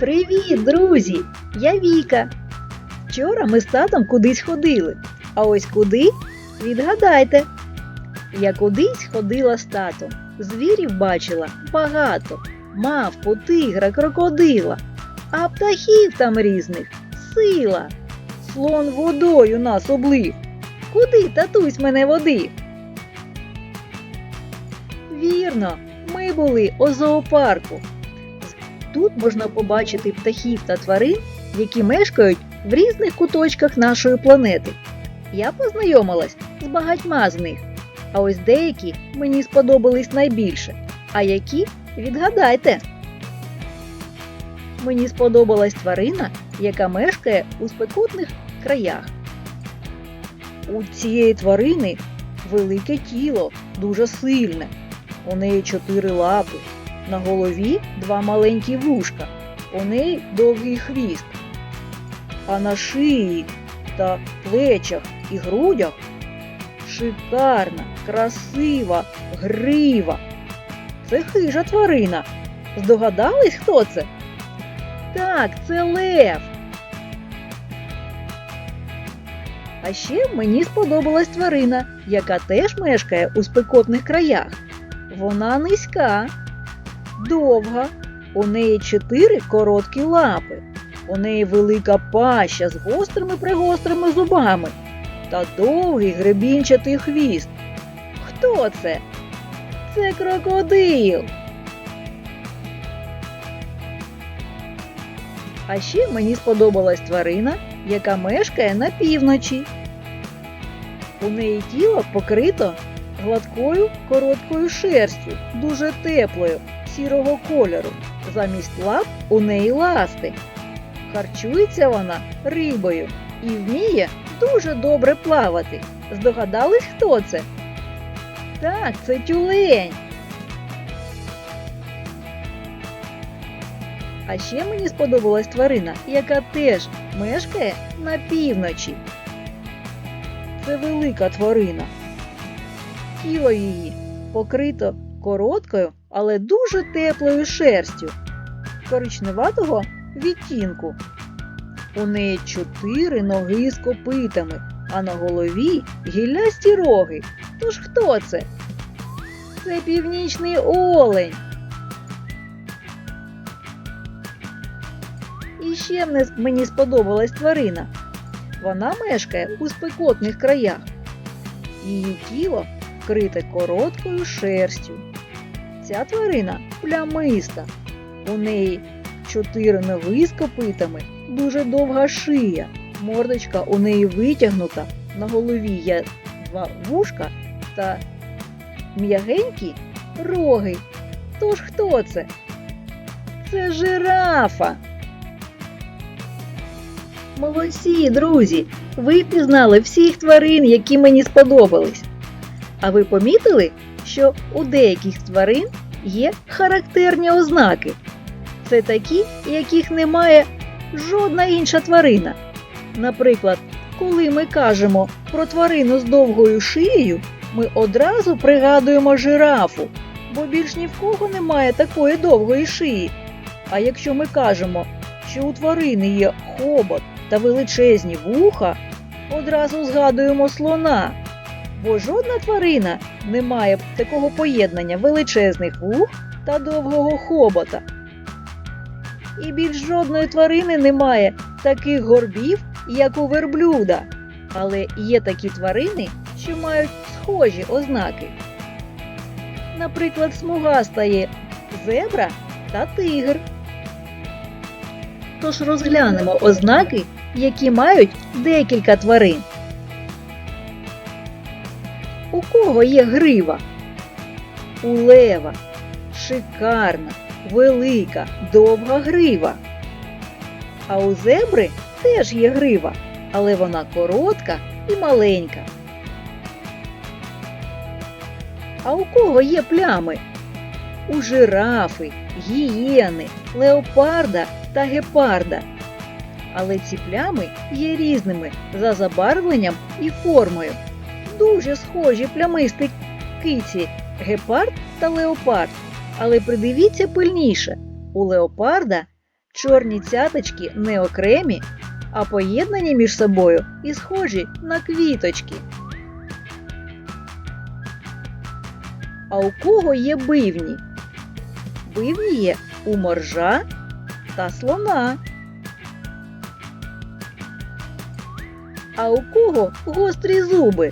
Привіт, друзі! Я Віка. Вчора ми з татом кудись ходили. А ось куди? Відгадайте. Я кудись ходила з татом. Звірів бачила багато. Мавпу, тигра, крокодила. А птахів там різних сила. Слон водою нас облив. Куди татусь мене водив? Вірно, ми були у зоопарку. Тут можна побачити птахів та тварин, які мешкають в різних куточках нашої планети. Я познайомилась з багатьма з них, а ось деякі мені сподобались найбільше. А які відгадайте. Мені сподобалась тварина, яка мешкає у спекотних краях. У цієї тварини велике тіло, дуже сильне. У неї чотири лапи, на голові два маленькі вушка, у неї довгий хвіст. А на шиї та плечах і грудях шикарна, красива грива. Це хижа тварина. Здогадались, хто це? Так, це лев. А ще мені сподобалась тварина, яка теж мешкає у спекотних краях. Вона низька, довга, у неї чотири короткі лапи, у неї велика паща з гострими пригострими зубами та довгий гребінчатий хвіст. Хто це? Це крокодил. А ще мені сподобалась тварина, яка мешкає на півночі. У неї тіло покрито гладкою короткою шерстю, дуже теплою, сірого кольору. Замість лап у неї ласти. Харчується вона рибою і вміє дуже добре плавати. Здогадались, хто це? Так, це тюлень. А ще мені сподобалась тварина, яка теж мешкає на півночі. Це велика тварина. Тіло її покрито короткою, але дуже теплою шерстю коричневатого відтінку. У неї чотири ноги з копитами, а на голові гіллясті роги. Тож хто це? Це північний олень. І ще мені сподобалась тварина. Вона мешкає у спекотних краях. Її тіло вкрите короткою шерстю. Ця тварина плямиста. У неї чотири ноги з копитами, дуже довга шия. Мордочка у неї витягнута, на голові є два вушка та м'ягенькі роги. Тож хто це? Це жирафа. Молодці, друзі! Ви пізнали всіх тварин, які мені сподобались. А ви помітили, що у деяких тварин є характерні ознаки? Це такі, яких не має жодна інша тварина. Наприклад, коли ми кажемо про тварину з довгою шиєю, ми одразу пригадуємо жирафу, бо більш ні в кого немає такої довгої шиї. А якщо ми кажемо, що у тварини є хобот та величезні вуха, одразу згадуємо слона. Бо жодна тварина не має такого поєднання величезних вух та довгого хобота. І більш жодної тварини немає таких горбів, як у верблюда. Але є такі тварини, що мають схожі ознаки. Наприклад, смугаста є зебра та тигр. Тож розглянемо ознаки, які мають декілька тварин. Кого є грива? У лева. Шикарна, велика, довга грива. А у зебри теж є грива, але вона коротка і маленька. А у кого є плями? У жирафи, гієни, леопарда та гепарда. Але ці плями є різними за забарвленням і формою. Дуже схожі плямисті киці гепард та леопард. Але придивіться пильніше: у леопарда Чорні цяточки не окремі, а поєднані між собою і схожі на квіточки. А у кого є бивні? Бивні є у моржа та слона. А у кого гострі зуби?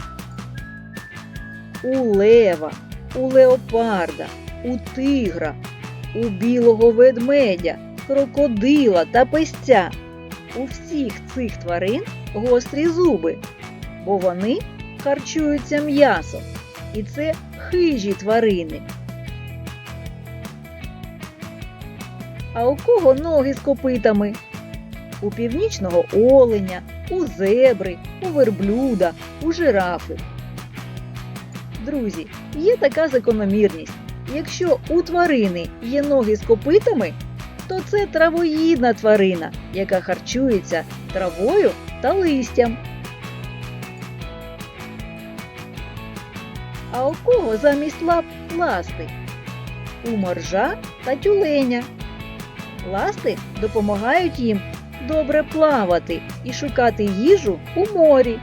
У лева, у леопарда, у тигра, у білого ведмедя, крокодила та песця. У всіх цих тварин гострі зуби, бо вони харчуються м'ясом. І це хижі тварини. А у кого ноги з копитами? У північного оленя, у зебри, у верблюда, у жирафи. Друзі, є така закономірність. Якщо у тварини є ноги з копитами, то це травоїдна тварина, яка харчується травою та листям. А у кого замість лап ласти? У моржа та тюленя. Ласти допомагають їм добре плавати і шукати їжу у морі.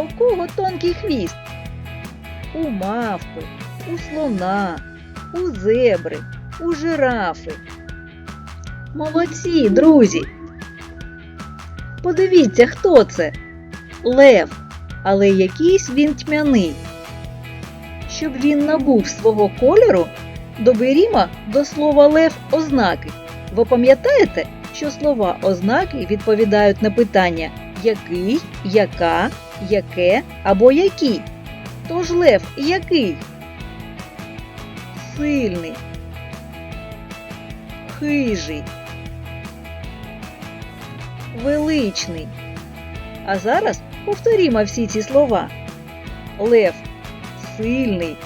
У кого тонкий хвіст? У мавпи, у слона, у зебри, у жирафи. Молодці, друзі! Подивіться, хто це? Лев, але якийсь він тьмяний. Щоб він набув свого кольору, доберімо до слова лев ознаки. Ви пам'ятаєте, що слова ознаки відповідають на питання який, яка, яке або які? Тож лев який? Сильний, хижий, величний. А зараз повторімо всі ці слова. Лев сильний,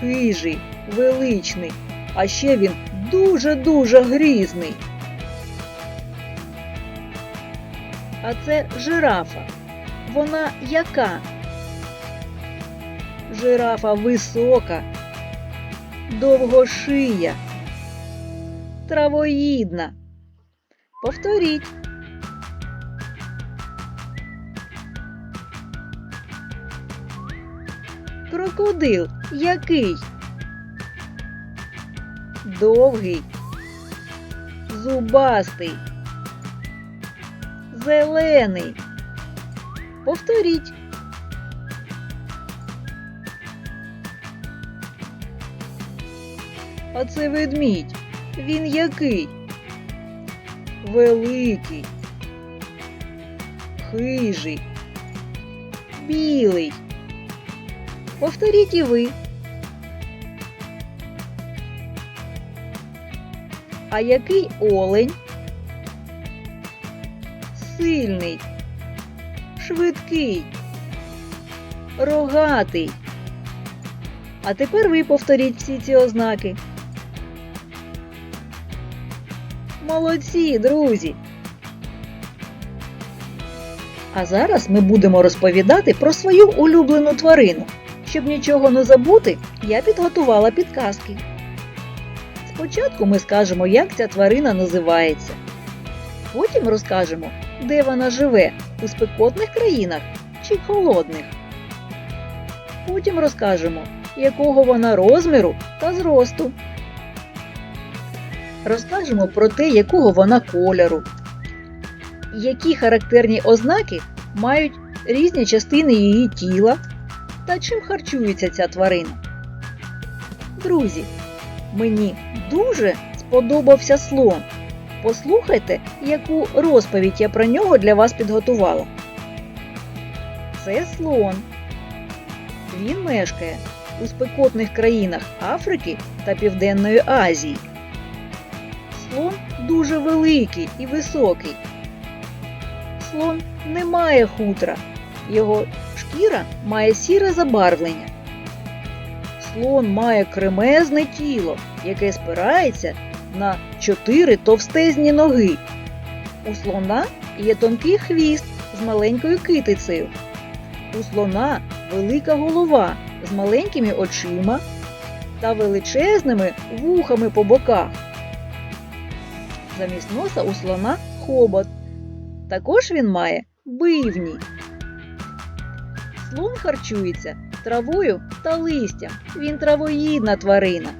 хижий, величний, а ще він дуже-дуже грізний. А це жирафа. Вона яка? Жирафа висока, довгошия, травоїдна. Повторіть. Крокодил який? Довгий, зубастий, зелений. Повторіть. А це ведмідь. Він який? Великий, хижий, білий. Повторіть і ви. А який олень? Сильний, швидкий, рогатий. А тепер ви повторіть всі ці ознаки. Молодці, друзі! А зараз ми будемо розповідати про свою улюблену тварину. Щоб нічого не забути, я підготувала підказки. Спочатку ми скажемо, як ця тварина називається. Потім розкажемо, де вона живе у спекотних країнах чи холодних. Потім розкажемо, якого вона розміру та зросту. Розкажемо про те, якого вона кольору, які характерні ознаки мають різні частини її тіла та чим харчується ця тварина. Друзі, мені дуже сподобався слон. Послухайте, яку розповідь я про нього для вас підготувала. Це слон. Він мешкає у спекотних країнах Африки та Південної Азії. Слон дуже великий і високий. Слон не має хутра. Його шкіра має сіре забарвлення. Слон має кремезне тіло, яке спирається на чотири товстезні ноги. У слона є тонкий хвіст з маленькою китицею. У слона велика голова з маленькими очима та величезними вухами по боках. Замість носа у слона хобот. Також він має бивні. Слон харчується травою та листям. Він травоїдна тварина.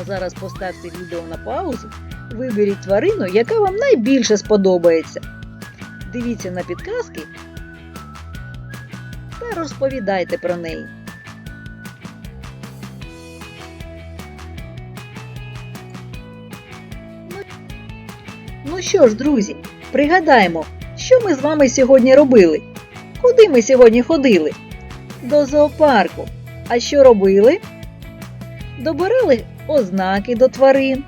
А зараз поставте відео на паузу, виберіть тварину, яка вам найбільше сподобається. Дивіться на підказки та розповідайте про неї. Ну що ж, друзі, пригадаємо, що ми з вами сьогодні робили? Куди ми сьогодні ходили? До зоопарку. А що робили? Добирали ознаки до тварин,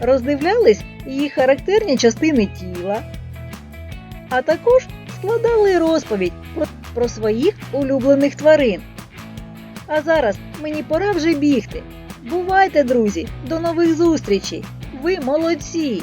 роздивлялись її характерні частини тіла, а також складали розповідь про, своїх улюблених тварин. А зараз мені пора вже бігти. Бувайте, друзі, до нових зустрічей! Ви молодці!